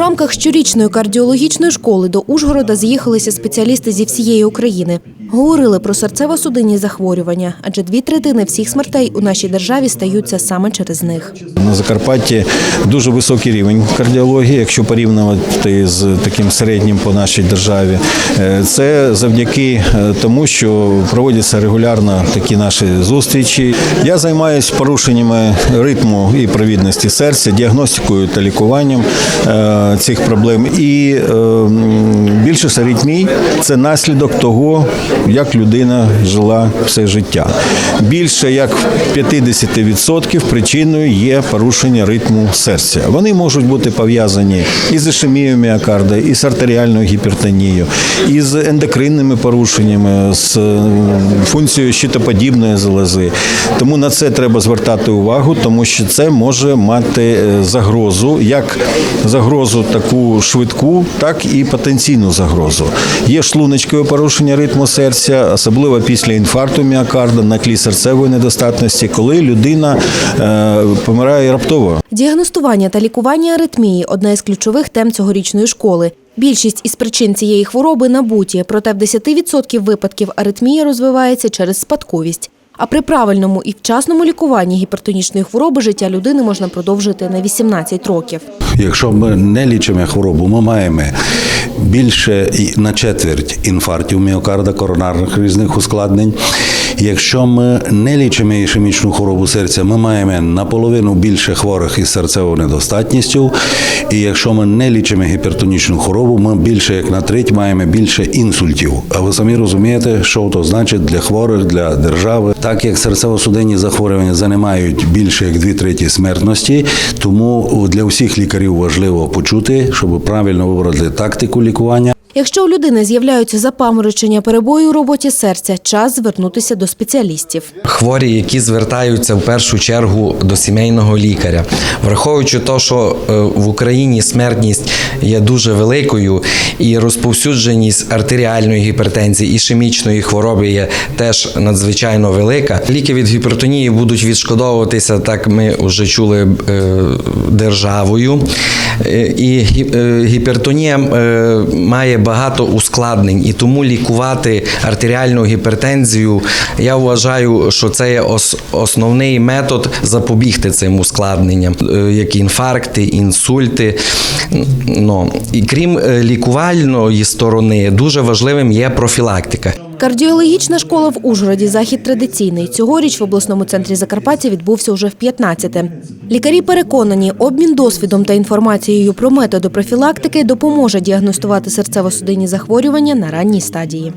рамках щорічної кардіологічної школи до Ужгорода з'їхалися спеціалісти зі всієї України. Говорили про серцево-судинні захворювання, адже дві третини всіх смертей у нашій державі стаються саме через них. На Закарпатті дуже високий рівень кардіології, якщо порівнювати з таким середнім по нашій державі. Е, Це завдяки е, тому, що проводяться регулярно такі наші зустрічі. Я займаюся порушеннями ритму і провідності серця, діагностикою та лікуванням е, цих проблем. І е, м, аритмій – це наслідок того, як людина жила все життя. Більше як 50% причиною є порушення ритму серця. Вони можуть бути пов'язані із ішемією міокарда, із артеріальною гіпертонією, із ендокринними порушеннями, з е, функцією щитоподібної залози. Тому на це треба звертати увагу, тому що це може мати е, загрозу, як загрозу таку швидку, так і потенційну загрозу. Є шлуночкове порушення ритму серця, особливо після інфаркту міокарда на тлі серцевої недостатності, коли людина е, помирає раптово. Діагностування та лікування аритмії одна із ключових тем цьогорічної школи. Більшість із причин цієї хвороби набуті, проте в 10% випадків аритмія розвивається через спадковість. А при правильному і вчасному лікуванні гіпертонічної хвороби життя людини можна продовжити на 18 років. Якщо ми не лічимо хворобу, ми маємо більше на четверть інфарктів міокарда, коронарних різних ускладнень. Якщо ми не лічимо ішемічну хворобу серця, ми маємо наполовину більше хворих із серцевою недостатністю. І якщо ми не лічимо гіпертонічну хворобу, ми більше як на треть маємо більше інсультів. А ви самі розумієте, що то значить для хворих, для держави. Так як серцево-судинні захворювання займають більше як дві треті смертності, тому для всіх лікарів важливо почути, щоб правильно вибрати тактику лікування. kuanya. Якщо у людини з'являються запаморочення перебої у роботі серця, час звернутися до спеціалістів. хворі, які звертаються в першу чергу до сімейного лікаря, враховуючи те, що е, в Україні смертність є дуже великою, і розповсюдженість артеріальної гіпертензії, ішемічної хвороби є теж надзвичайно велика. Ліки від гіпертонії будуть відшкодовуватися, так ми вже чули е, державою. Е, І гіпертонія має багато ускладнень, і тому лікувати артеріальну гіпертензію, я вважаю, що це є основний метод запобігти цим ускладненням, е, як інфаркти, інсульти. Ну, і крім е, лікувальної сторони, дуже важливим є профілактика. Кардіологічна школа в Ужгороді захід традиційний. Цьогоріч в обласному центрі Закарпаття відбувся уже в 15-те. Лікарі переконані, обмін досвідом та інформацією про методи профілактики допоможе діагностувати серцево-судинні захворювання на ранній стадії.